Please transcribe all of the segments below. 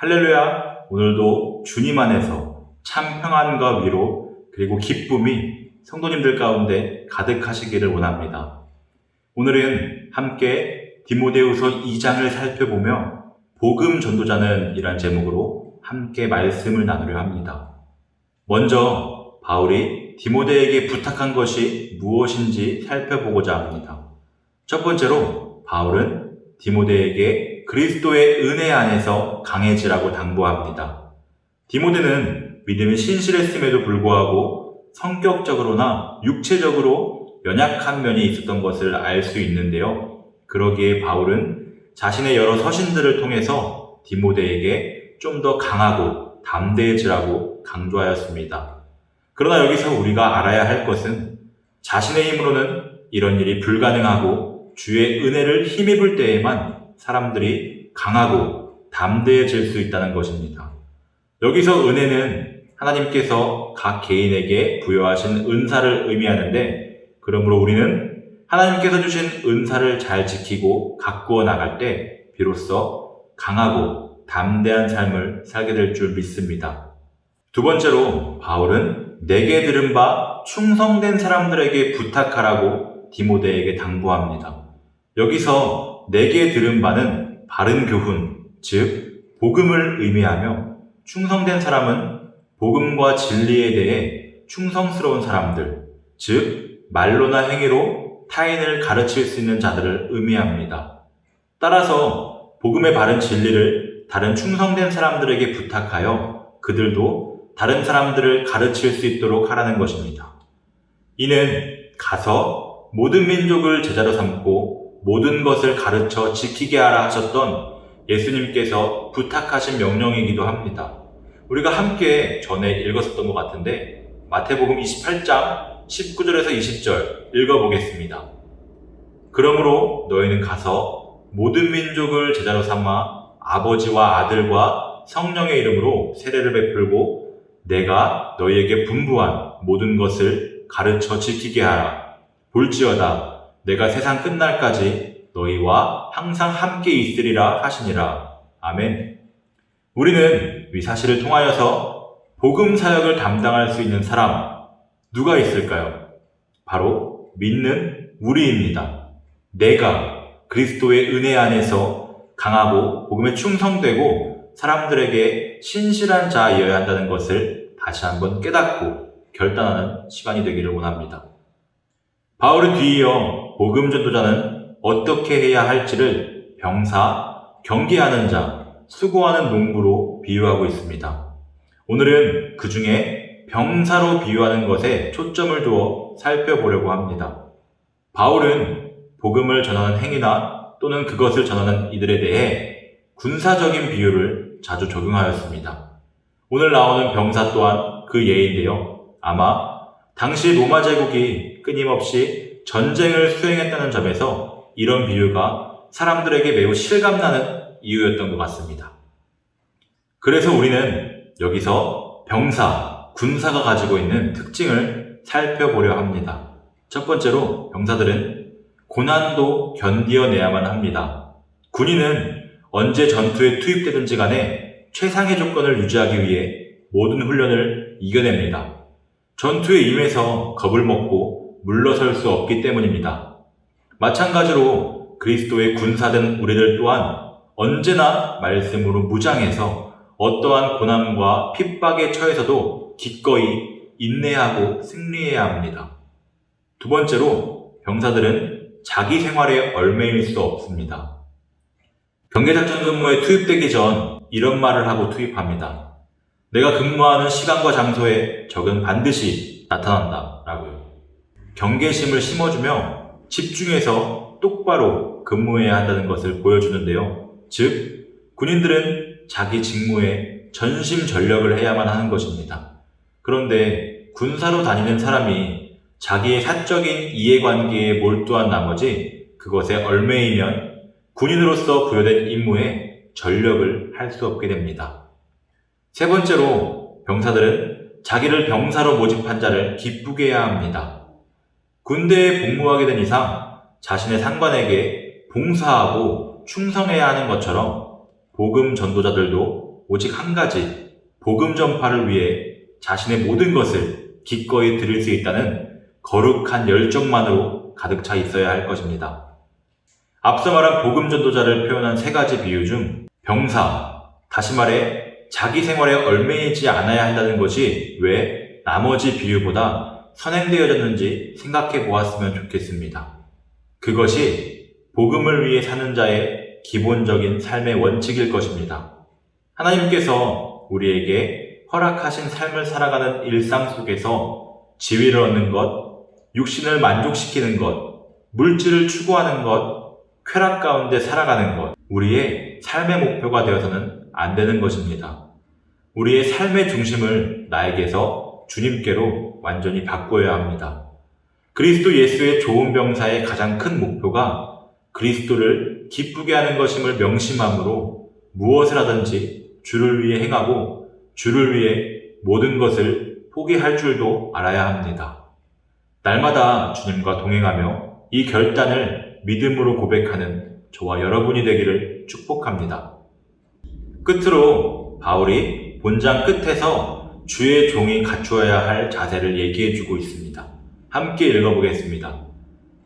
할렐루야! 오늘도 주님 안에서 참 평안과 위로 그리고 기쁨이 성도님들 가운데 가득하시기를 원합니다. 오늘은 함께 디모데후서 2장을 살펴보며 복음 전도자는 이란 제목으로 함께 말씀을 나누려 합니다. 먼저 바울이 디모데에게 부탁한 것이 무엇인지 살펴보고자 합니다. 첫 번째로 바울은 디모데에게 그리스도의 은혜 안에서 강해지라고 당부합니다. 디모데는 믿음이 신실했음에도 불구하고 성격적으로나 육체적으로 연약한 면이 있었던 것을 알 수 있는데요. 그러기에 바울은 자신의 여러 서신들을 통해서 디모데에게 좀 더 강하고 담대해지라고 강조하였습니다. 그러나 여기서 우리가 알아야 할 것은 자신의 힘으로는 이런 일이 불가능하고 주의 은혜를 힘입을 때에만 사람들이 강하고 담대해질 수 있다는 것입니다. 여기서 은혜는 하나님께서 각 개인에게 부여하신 은사를 의미하는데 그러므로 우리는 하나님께서 주신 은사를 잘 지키고 가꾸어 나갈 때 비로소 강하고 담대한 삶을 살게 될 줄 믿습니다. 두 번째로 바울은 내게 들은 바 충성된 사람들에게 부탁하라고 디모데에게 당부합니다. 여기서 내게 들은 바는 바른 교훈, 즉 복음을 의미하며 충성된 사람은 복음과 진리에 대해 충성스러운 사람들, 즉 말로나 행위로 타인을 가르칠 수 있는 자들을 의미합니다. 따라서 복음의 바른 진리를 다른 충성된 사람들에게 부탁하여 그들도 다른 사람들을 가르칠 수 있도록 하라는 것입니다. 이는 가서 모든 민족을 제자로 삼고 모든 것을 가르쳐 지키게 하라 하셨던 예수님께서 부탁하신 명령이기도 합니다. 우리가 함께 전에 읽었었던 것 같은데 마태복음 28장 19절에서 20절 읽어보겠습니다. 그러므로 너희는 가서 모든 민족을 제자로 삼아 아버지와 아들과 성령의 이름으로 세례를 베풀고 내가 너희에게 분부한 모든 것을 가르쳐 지키게 하라. 볼지어다 내가 세상 끝날까지 너희와 항상 함께 있으리라 하시니라. 아멘. 우리는 이 사실을 통하여서 복음 사역을 담당할 수 있는 사람 누가 있을까요? 바로 믿는 우리입니다. 내가 그리스도의 은혜 안에서 강하고 복음에 충성되고 사람들에게 신실한 자이어야 한다는 것을 다시 한번 깨닫고 결단하는 시간이 되기를 원합니다. 바울은 뒤이어 복음 전도자는 어떻게 해야 할지를 병사, 경계하는 자, 수고하는 농부로 비유하고 있습니다. 오늘은 그 중에 병사로 비유하는 것에 초점을 두어 살펴보려고 합니다. 바울은 복음을 전하는 행위나 또는 그것을 전하는 이들에 대해 군사적인 비유를 자주 적용하였습니다. 오늘 나오는 병사 또한 그 예인데요. 아마 당시 로마 제국이 끊임없이 전쟁을 수행했다는 점에서 이런 비유가 사람들에게 매우 실감나는 이유였던 것 같습니다. 그래서 우리는 여기서 병사, 군사가 가지고 있는 특징을 살펴보려 합니다. 첫 번째로 병사들은 고난도 견디어내야만 합니다. 군인은 언제 전투에 투입되든지 간에 최상의 조건을 유지하기 위해 모든 훈련을 이겨냅니다. 전투에 임해서 겁을 먹고 물러설 수 없기 때문입니다. 마찬가지로 그리스도의 군사된 우리들 또한 언제나 말씀으로 무장해서 어떠한 고난과 핍박에 처해서도 기꺼이 인내하고 승리해야 합니다. 두 번째로 병사들은 자기 생활에 얼매일 수 없습니다. 경계작전 근무에 투입되기 전 이런 말을 하고 투입합니다. 내가 근무하는 시간과 장소에 적은 반드시 나타난다. 라고요. 경계심을 심어주며 집중해서 똑바로 근무해야 한다는 것을 보여주는데요. 즉, 군인들은 자기 직무에 전심 전력을 해야만 하는 것입니다. 그런데 군사로 다니는 사람이 자기의 사적인 이해관계에 몰두한 나머지 그것에 얼매이면 군인으로서 부여된 임무에 전력을 할 수 없게 됩니다. 세 번째로 병사들은 자기를 병사로 모집한 자를 기쁘게 해야 합니다. 군대에 복무하게 된 이상 자신의 상관에게 봉사하고 충성해야 하는 것처럼 복음 전도자들도 오직 한 가지 복음 전파를 위해 자신의 모든 것을 기꺼이 드릴 수 있다는 거룩한 열정만으로 가득 차 있어야 할 것입니다. 앞서 말한 복음 전도자를 표현한 세 가지 비유 중 병사, 다시 말해 자기 생활에 얽매이지 않아야 한다는 것이 왜 나머지 비유보다 선행되어졌는지 생각해 보았으면 좋겠습니다. 그것이 복음을 위해 사는 자의 기본적인 삶의 원칙일 것입니다. 하나님께서 우리에게 허락하신 삶을 살아가는 일상 속에서 지위를 얻는 것, 육신을 만족시키는 것, 물질을 추구하는 것, 쾌락 가운데 살아가는 것, 우리의 삶의 목표가 되어서는 안 되는 것입니다. 우리의 삶의 중심을 나에게서 주님께로 완전히 바꿔야 합니다. 그리스도 예수의 좋은 병사의 가장 큰 목표가 그리스도를 기쁘게 하는 것임을 명심함으로 무엇을 하든지 주를 위해 행하고 주를 위해 모든 것을 포기할 줄도 알아야 합니다. 날마다 주님과 동행하며 이 결단을 믿음으로 고백하는 저와 여러분이 되기를 축복합니다. 끝으로 바울이 본장 끝에서 주의 종이 갖추어야 할 자세를 얘기해 주고 있습니다. 함께 읽어보겠습니다.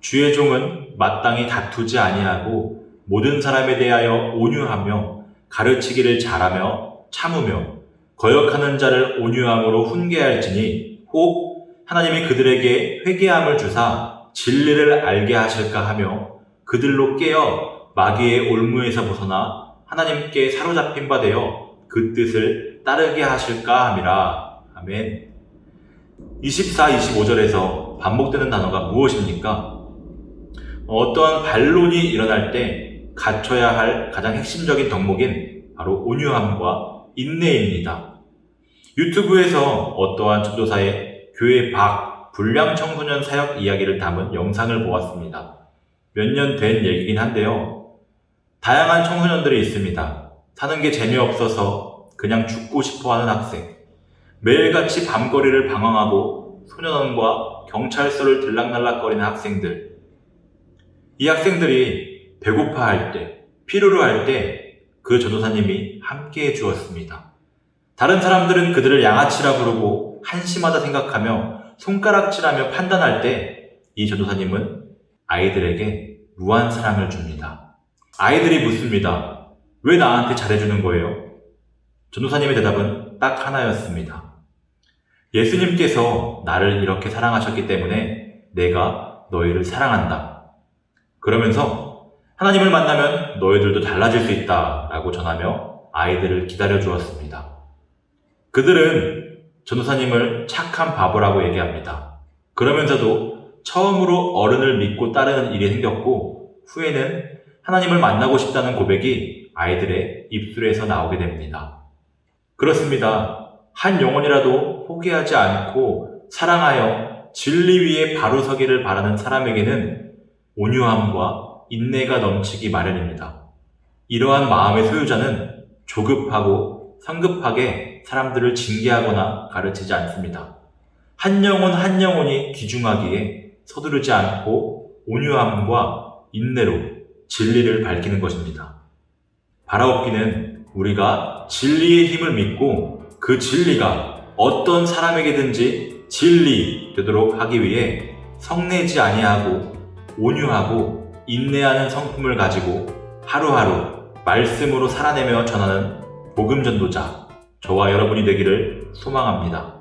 주의 종은 마땅히 다투지 아니하고 모든 사람에 대하여 온유하며 가르치기를 잘하며 참으며 거역하는 자를 온유함으로 훈계할지니 혹 하나님이 그들에게 회개함을 주사 진리를 알게 하실까 하며 그들로 깨어 마귀의 올무에서 벗어나 하나님께 사로잡힌 바 되어 그 뜻을 따르게 하실까 함이라. 아멘. 24, 25절에서 반복되는 단어가 무엇입니까? 어떠한 반론이 일어날 때 갖춰야 할 가장 핵심적인 덕목인 바로 온유함과 인내입니다. 유튜브에서 어떠한 전도사의 교회 밖 불량 청소년 사역 이야기를 담은 영상을 보았습니다. 몇 년 된 얘기긴 한데요. 다양한 청소년들이 있습니다. 사는 게 재미없어서 그냥 죽고 싶어 하는 학생. 매일같이 밤거리를 방황하고 소년원과 경찰서를 들락날락거리는 학생들. 이 학생들이 배고파할 때, 필요로 할 때 그 전도사님이 함께 해 주었습니다. 다른 사람들은 그들을 양아치라 부르고 한심하다 생각하며 손가락질하며 판단할 때 이 전도사님은 아이들에게 무한 사랑을 줍니다. 아이들이 묻습니다. 왜 나한테 잘해주는 거예요? 전도사님의 대답은 딱 하나였습니다. 예수님께서 나를 이렇게 사랑하셨기 때문에 내가 너희를 사랑한다. 그러면서 하나님을 만나면 너희들도 달라질 수 있다 라고 전하며 아이들을 기다려 주었습니다. 그들은 전도사님을 착한 바보라고 얘기합니다. 그러면서도 처음으로 어른을 믿고 따르는 일이 생겼고 후에는 하나님을 만나고 싶다는 고백이 아이들의 입술에서 나오게 됩니다. 그렇습니다. 한 영혼이라도 포기하지 않고 사랑하여 진리 위에 바로 서기를 바라는 사람에게는 온유함과 인내가 넘치기 마련입니다. 이러한 마음의 소유자는 조급하고 성급하게 사람들을 징계하거나 가르치지 않습니다. 한 영혼 한 영혼이 귀중하기에 서두르지 않고 온유함과 인내로 진리를 밝히는 것입니다. 바라옵기는 우리가 진리의 힘을 믿고 그 진리가 어떤 사람에게든지 진리 되도록 하기 위해 성내지 아니하고 온유하고 인내하는 성품을 가지고 하루하루 말씀으로 살아내며 전하는 복음 전도자 저와 여러분이 되기를 소망합니다.